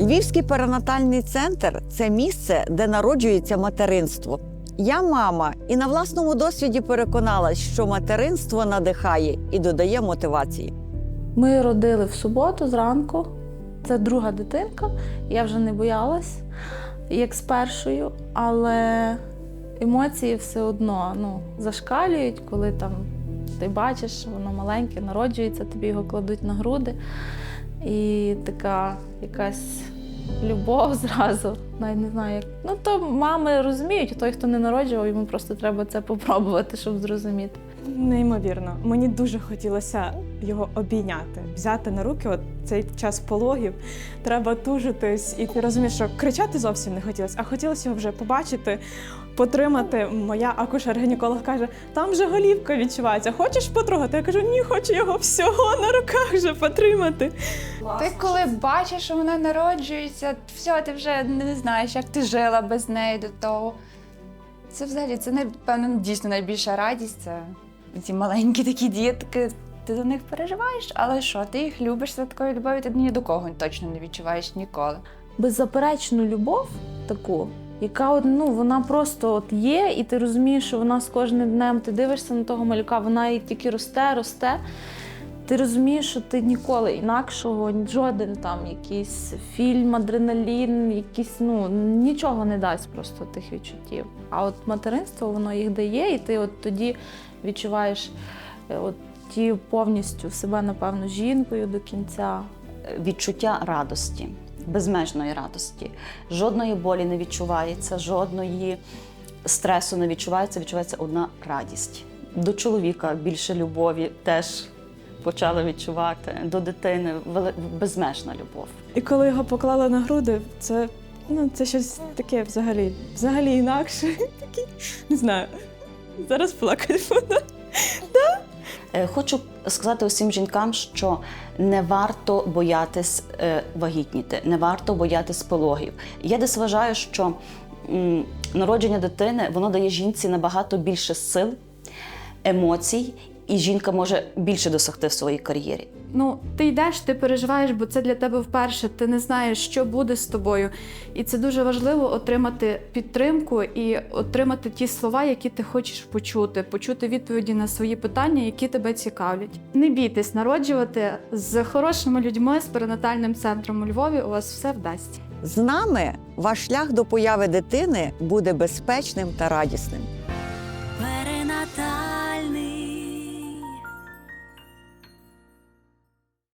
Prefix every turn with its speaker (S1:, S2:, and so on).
S1: Львівський перинатальний центр це місце, де народжується материнство. Я мама і на власному досвіді переконалась, що материнство надихає і додає мотивації.
S2: Ми родили в суботу зранку. Це друга дитинка. Я вже не боялась, як з першою, але емоції все одно ну, зашкалюють, коли там ти бачиш, воно маленьке, народжується, тобі його кладуть на груди. І така якась любов зразу. Навіть не знаю, як. Ну, то мами розуміють, той, хто не народжував, йому просто треба це попробувати, щоб зрозуміти.
S3: Неймовірно. Мені дуже хотілося його обійняти, взяти на руки. От цей час пологів треба тужитись, і ти розумієш, що кричати зовсім не хотілося, а хотілося його вже побачити, потримати. Моя акушер-гінеколог каже: там же голівка відчувається. Хочеш потрогати? Я кажу, ні, хочу його всього на руках вже потримати.
S4: Ти коли бачиш, що вона народжується, все, ти вже не знаєш, як ти жила без неї до того. Це взагалі, це напевно дійсно найбільша радість. Це ці маленькі такі дітки. Ти до них переживаєш, але що, ти їх любиш за такою любов'ю, ти ні до кого точно не відчуваєш ніколи.
S2: беззаперечну любов таку, яка от, ну, вона просто от є, і ти розумієш, що вона з кожним днем ти дивишся на того малюка, вона і тільки росте, росте. Ти розумієш, що ти ніколи інакшого, жоден там якийсь фільм, адреналін, якийсь, ну нічого не дасть просто тих відчуттів. А от материнство воно їх дає, і ти от тоді відчуваєш е, от ті повністю себе, напевно, жінкою до кінця.
S5: відчуття радості, безмежної радості. Жодної болі не відчувається, жодної стресу не відчувається, відчувається одна радість. До чоловіка більше любові теж почала відчувати, до дитини безмежна любов.
S3: І коли його поклали на груди, це, ну, це щось таке взагалі, взагалі інакше. Такі, не знаю. Зараз плакати буду.
S5: Е, Хочу сказати усім жінкам, що не варто боятись е, вагітніти, не варто боятись пологів. Я десь вважаю, що народження дитини воно дає жінці набагато більше сил, емоцій, і жінка може більше досягти в своїй кар'єрі.
S6: Ну, ти йдеш, ти переживаєш, бо це для тебе вперше. Ти не знаєш, що буде з тобою. І це дуже важливо отримати підтримку і отримати ті слова, які ти хочеш почути, почути відповіді на свої питання, які тебе цікавлять. Не бійтесь народжувати з хорошими людьми, з перинатальним центром у Львові. У вас все вдасться.
S1: З нами ваш шлях до появи дитини буде безпечним та радісним.